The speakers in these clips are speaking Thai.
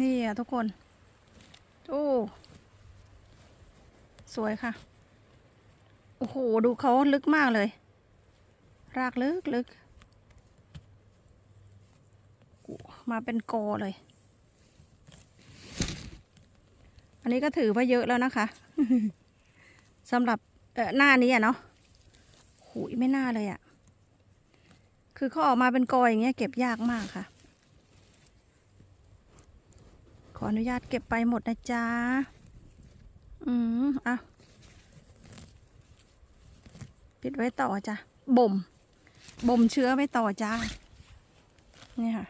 นี่อะทุกคนโอ้สวยค่ะ โอ้โห ดูเขาลึกมากเลย รากลึกลึก มาเป็นกอเลย อันนี้ก็ถือว่าเยอะแล้วนะคะสำหรับเออหน้านี้อะเนาะหูยไม่น่าเลยอะคือเขาออกมาเป็นกออย่างเงี้ยเก็บยากมากค่ะ ข ออนุญาตเก็บไปหมดนะจ๊ะ อืมอะปิดไว้ต่อจ้ะ บ่ม บ่มเชื้อไว้ต่อจ้า นี่ค่ะ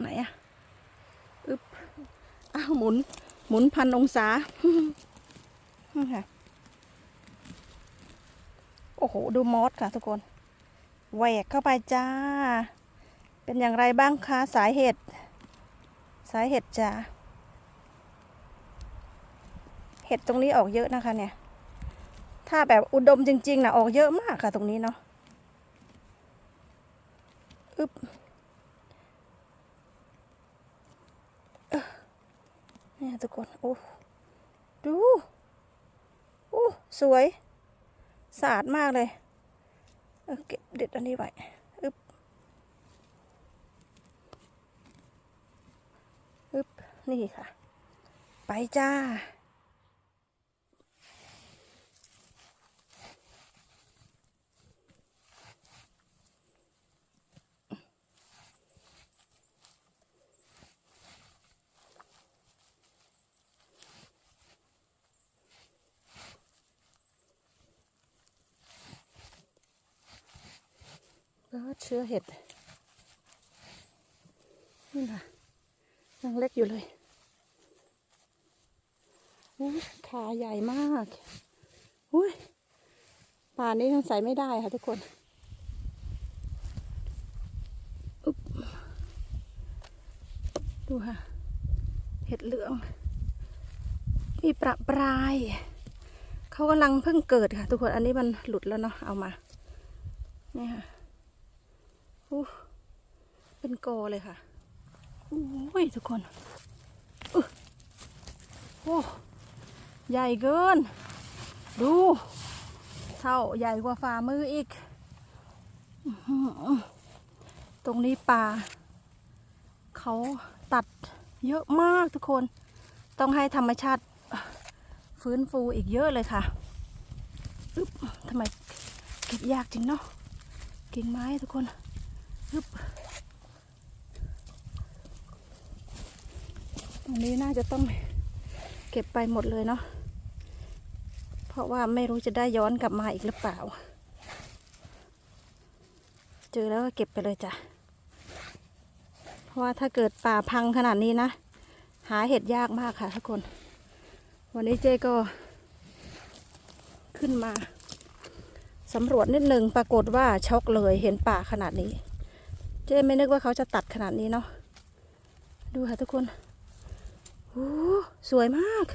ไหนอะอึบอ้าวหมุน หมุนพันองศานี่ค่ะ โอ้โห ดูมอสค่ะทุกคน แหวกเข้าไปจ้า เป็นอย่างไรบ้างคะสาเหตุ สาเหตุจ้าเห็ดตรงนี้ออกเยอะนะคะเนี่ย ถ้าแบบอุดมจริงๆนะออกเยอะมากค่ะตรงนี้เนาะอึบเอ้อเนี่ยทุกคน โอ้ ดู โอ้ สวย สะอาดมากเลย เก็บเด็ดอันนี้ไว้อึบอึบ นี่ค่ะ ไปจ้า แล้วเชื้อเห็ดนี่นะยังเล็กอยู่เลยอุ๊ย ขาใหญ่มากอุ้ยป่านนี้ยังใส่ไม่ได้ค่ะทุกคนอุ๊บดูค่ะ เห็ดเหลือง มีประปราย เขากำลังเพิ่งเกิดค่ะ ทุกคน อันนี้มันหลุดแล้วเนาะ เอามา นี่ค่ะอู้เป็นกอเลยค่ะ โอ้ยทุกคนโอ้ ใหญ่เกิน ดูเท่าใหญ่กว่าฝ่ามืออีก ตรงนี้ป่า เขาตัดเยอะมากทุกคน ต้องให้ธรรมชาติฟื้นฟูอีกเยอะเลยค่ะอึ๊บทำไมเก็บยากจริงเนาะกิ่งไม้ทุกคนฮึบตรงนี้น่าจะต้องเก็บไปหมดเลยเนาะ ราะว่าไม่รู้จะได้ย้อนกลับมาอีกหรือเปล่า เจอแล้วก็เก็บไปเลยจ้ะ เพราะว่าถ้าเกิดป่าพังขนาดนี้นะ หาเห็ดยากมากค่ะทุกคน วันนี้เจ๊ก็ ขึ้นมาสำรวจนิดนึงปรากฏว่าช็อกเลยเห็นป่าขนาดนี้ เจ๊ไม่นึกว่าเขาจะตัดขนาดนี้เนาะดูค่ะทุกคนโอ้สวยมาก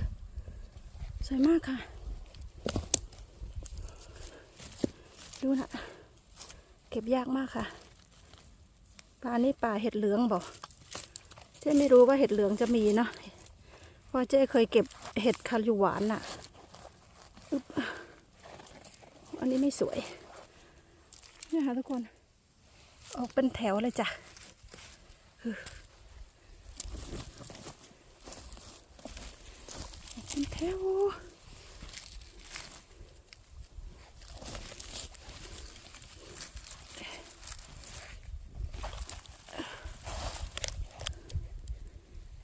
สวยมากค่ะ ดูนะเก็บยากมากค่ะป่านี้ป่าเห็ดเหลืองบอกเจ๊ไม่รู้ว่าเห็ดเหลืองจะมีเนาะเพราะเจ๊เคยเก็บเห็ดคาริหวานน่ะอันนี้ไม่สวยเนี่ยค่ะทุกคน ออกเป็นแถวเลยจ้ะเป็นแถว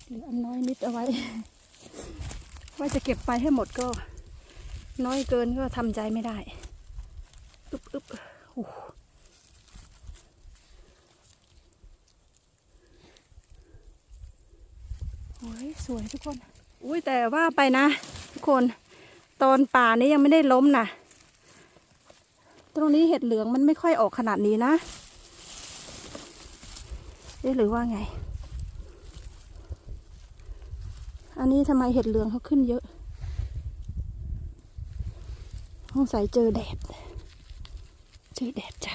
เหลืออันน้อยนิดเอาไว้ ว่าจะเก็บไปให้หมดก็ น้อยเกินก็ทำใจไม่ได้อึบอึบโอ้โหโอ้ยสวยทุกคน อุ้ยแต่ว่าไปนะ ทุกคน ตอนป่านี้ยังไม่ได้ล้มนะตรงนี้เห็ดเหลืองมันไม่ค่อยออกขนาดนี้นะเอ๊ะหรือว่าไง อั นนี้ทำไมเห็ดเหลืองเขาขึ้นเยอะห้องใส่เจอแดด เจอแดดจ้ะ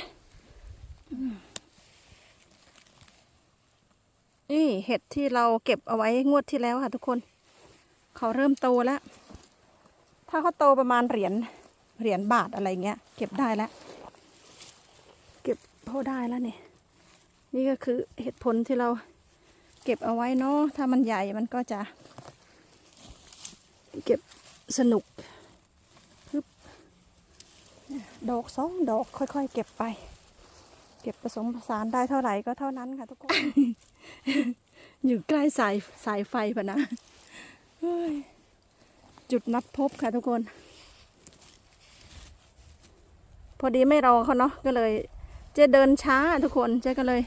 นี่เห็ดที่เราเก็บเอาไว้งวดที่แล้วค่ะทุกคน เขาเริ่มโตแล้ว ถ้าเขาโตประมาณเหรียญเหรียญบาทอะไรเงี้ย เก็บได้แล้ว เก็บพอได้แล้วเนี่ย นี่ก็คือเหตุผลที่เราเก็บเอาไว้เนาะถ้ามันใหญ่มันก็จะ เก็บสนุกฮึบดอกสองดอกค่อยๆ เก็บไป เก็บผสมผสานได้เท่าไหร่ก็เท่านั้นค่ะทุกคน อยู่ใกล้สายสายไฟพะนะเฮ้ยจุดนัดพบค่ะทุกคน พอดีไม่รอเขาเนาะก็เลยเจ๊เดินช้าทุกคนเจ๊ก็เลย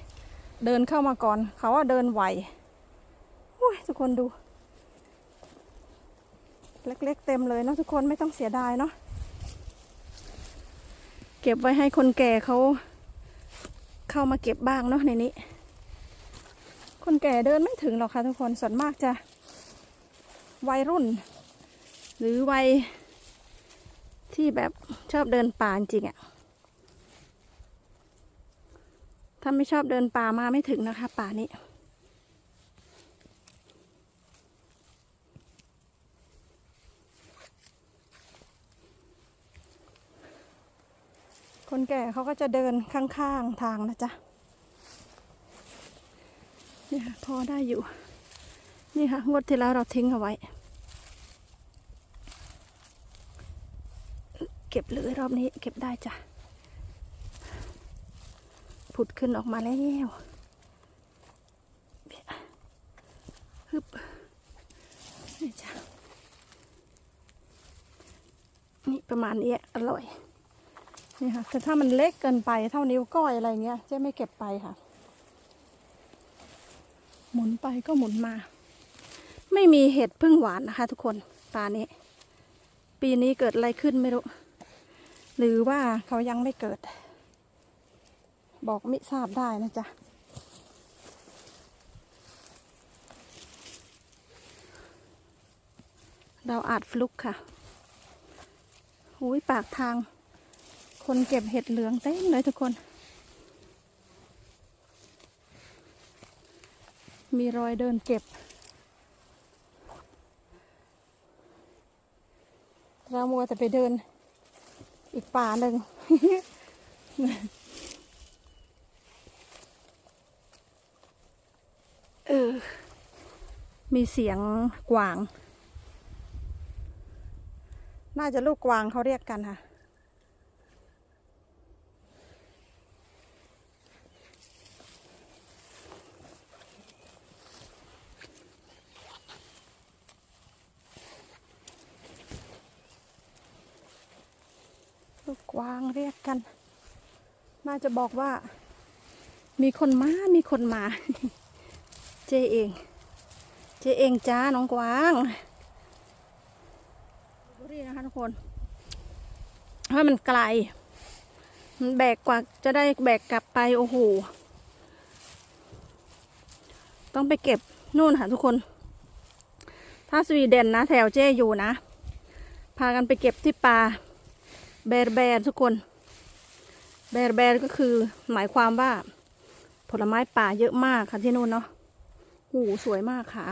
เดินเข้ามาก่อน เขาว่าเดินไหวโอ้ยทุกคนดู เล็กๆเต็มเลยเนาะทุกคนไม่ต้องเสียดายเนาะเก็บไว้ให้คนแก่เขาเข้ามาเก็บบ้างเนาะในนี้ คนแก่เดินไม่ถึงหรอกค่ะทุกคนส่วนมากจะวัยรุ่น หรือวัยที่แบบชอบเดินป่าจริงอะ่ะถ้าไม่ชอบเดินป่ามาไม่ถึงนะคะ ป่านี้ คนแก่เขาก็จะเดินข้างๆทางนะจ๊ะนี่ค่ะพอได้อยู่ นี่ค่ะงวดที่แล้วเราทิ้งเอาไว้ เก็บเลยรอบนี้เก็บได้จ้ะผุดขึ้นออกมาแล้วฮึบนี่จ้ะนี่ประมาณนี้อร่อย นี่ค่ะแต่ถ้ามันเล็กเกินไปเท่านิ้วก้อยอะไรเงี้ยเจ๊ไม่เก็บไปค่ะ หมุนไปก็หมุนมา ไม่มีเห็ดพึ่งหวานนะคะ ทุกคนปลานี้ ปีนี้เกิดอะไรขึ้นไม่รู้ หรือว่าเขายังไม่เกิด บอกไม่ทราบได้นะจ๊ะเราอาจฟลุกค่ะหุยปากทาง คนเก็บเห็ดเหลืองเต็มเลยทุกคน มีรอยเดินเก็บ เรามัวแต่ไปเดินอีกป่าหนึ่งเออ มีเสียงกวาง น่าจะลูกกวางเขาเรียกกันค่ะ วางเรียกกัน น่าจะบอกว่า มีคนมา มีคนมา เจเอง เจเองจ้า น้องกวางดูดินะคะทุกคนเพราะมันไกล มันแบกกว่าจะได้แบกกลับไป โอ้โห ต้องไปเก็บนู่นค่ะทุกคน ถ้าสวีเดนนะ แถวเจอยู่นะ พากันไปเก็บที่ป่า แบรแบรทุกคน แบรแบรก็คือหมายความว่า ผลไม้ป่าเยอะมากค่ะที่นู่นเนาะหูสวยมากค่ะ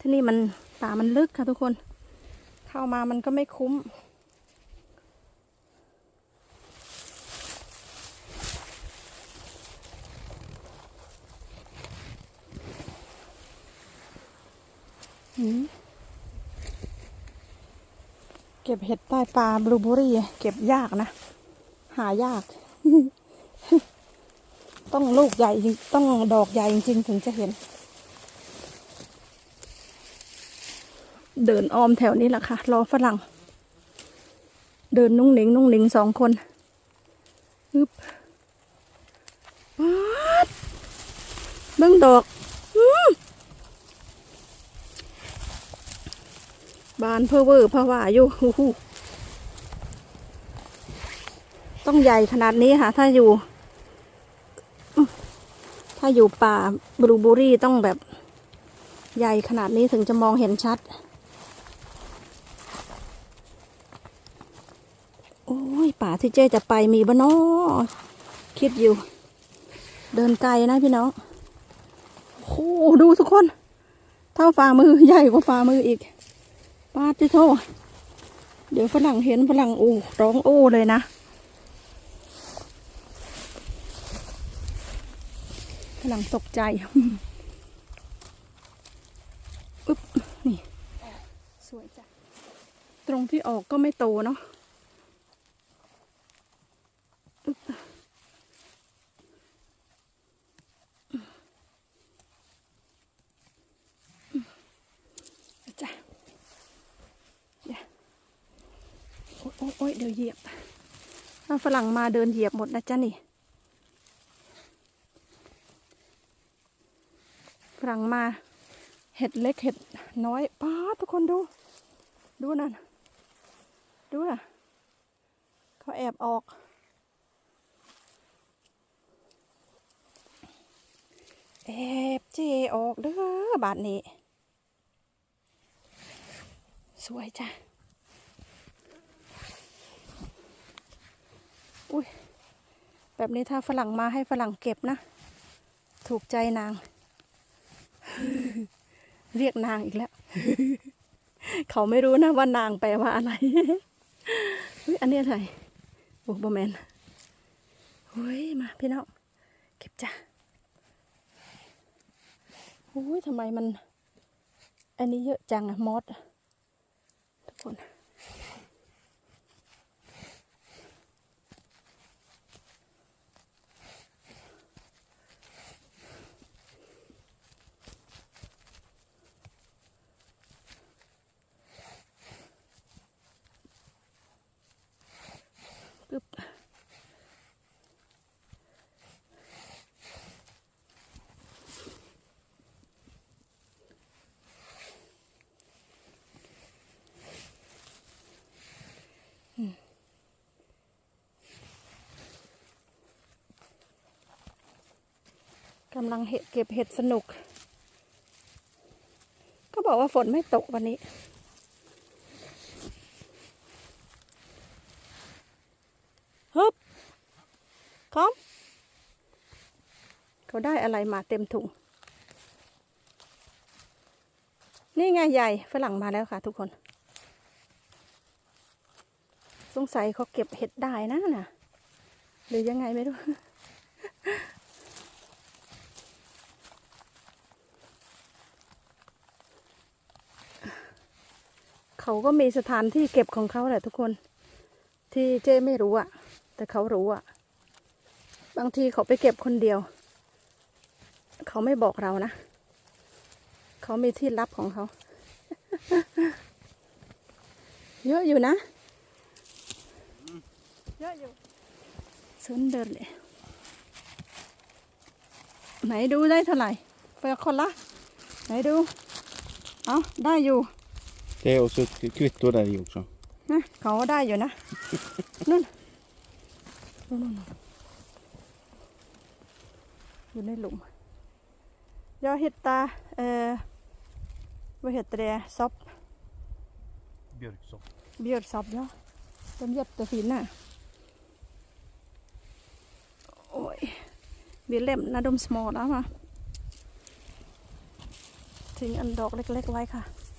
ที่นี่มันป่ามันลึกค่ะทุกคน เข้ามามันก็ไม่คุ้ม อืม ก็บเห็ดใต้ปลาบลูเบอรี่ เก็บยากนะ หายาก ต้องลูกใหญ่ต้องดอกใหญ่จริงๆถึงจะเห็น เดินอ้อมแถวนี้แหละค่ะ รอฝรั่ง เดินนุ่งหนิงนุ่งหนิงสองคนฮึบป๊าดเบิ่งดอกอืม บานเพื่อเวอร์เพราะว่าอยู่ต้องใหญ่ขนาดนี้ค่ะ ถ้าอยู่ ถ้าอยู่ป่าบลูเบอรี่ต้องแบบใหญ่ขนาดนี้ถึงจะมองเห็นชัด โอ้ยป่าที่เจ๊จะไปมีบ้านอคิดอยู่ เดินไกลนะพี่น้อง โอ้ดูทุกคน เท่าฝ่ามือใหญ่กว่าฝ่ามืออีก ปาดที่โทเดี๋ยวฝรั่งเห็นฝรั่งโอ้ร้องโอ้เลยนะ ฝรั่งตกใจอึ๊บนี่ สวยจ้ะ ตรงที่ออกก็ไม่โตเนาะอึ๊บเอาจ้ะเดี๋ยว โอ๊ยโอ๊ยโอ๊ยเดี๋ยวเหยียบฝรั่งมาเดินเหยียบหมดนะจ๊ะนี่ฝรั่งมาเห็ดเล็กเห็ดน้อยป้าทุกคนดู ดูนั่น ดูนะเขาแอบออกแอบเจออกเด้อบาทนี้ สวยจ้ะ อุ้ยแบบนี้ถ้าฝรั่งมาให้ฝรั่งเก็บนะ ถูกใจนาง เรียกนางอีกแล้ว เขาไม่รู้นะว่านางแปลว่าอะไรเฮ้ยอันนี้อะไรโอ้บอแมนเฮ้ยมาพี่น้องเก็บจ้ะโอ้ยทำไมมัน อันนี้เยอะจังอะมอสทุกคน กำลังเห็ดเก็บเห็ดสนุก ก็บอกว่าฝนไม่ตกวันนี้ ฮึบคอมเขาได้อะไรมาเต็มถุง นี่ไงใหญ่ฝรั่งมาแล้วค่ะทุกคน สงสัยเขาเก็บเห็ดได้นะน่ะ หรือยังไงไม่รู้ เขาก็มีสถานที่เก็บของเขาแหละทุกคน ที่เจ้ไม่รู้อะแต่เขารู้อะบางทีเขาไปเก็บคนเดียว เขาไม่บอกเรานะ เขามีที่ลับของเขา เยอะอยู่นะ เยอะอยู่ซุนเดินเลยไหนดูได้เท่าไหร่เฟอคนละ ไหนดู เอาได้อยู่ Det är också ett kvitto där i också. นะเขาก็ได้อยู่นะนู่นนู่นนู่นอยู่ในหลุมยอเห็ดตาเอ่อ vad heter det sopp Björksopp. björksopp ja de är jättefina oj vi lämnar de smala va ทิ้งอันดอกเล็กๆ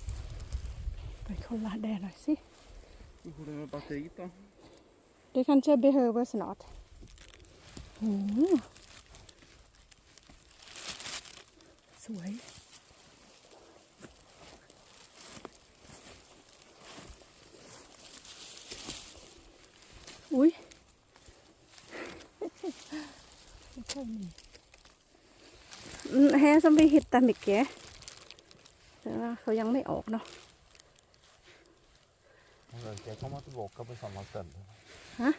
ไว้ค่ะไปคนละแดดหน่อยสิ Hur går det med batteriet då? Det kanske behöver snart. Mm. สวยอุ้ยไม่ค่อยมีอืมแฮ som vi hittar mycket แต่ว่าเขายังไม่ออกเนาะ De verkar komma tillbaka på samma ställe. Hä?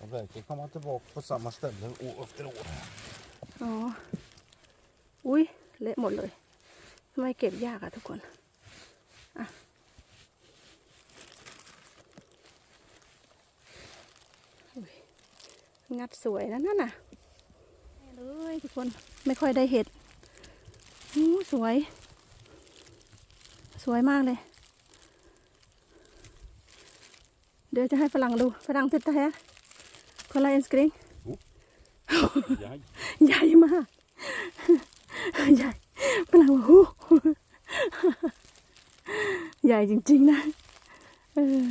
De verkar komma tillbaka på samma ställe år efter år. อ๋ออุ้ยเละหมดเลยทำไมเก็บยากอะทุกคนอะอุ๊ยงัดสวยนะนั่นน่ะเลยทุกคนไม่ค่อยได้เห็ดอู้สวย สวยมากเลย เดี๋ยวจะให้ฝรั่งดูฝรั่งติดตาฮะคนละเอ็นสกรีนใหญ่มากใหญ่ฝรั่งว่าหูใหญ่จริง ๆ นะเออ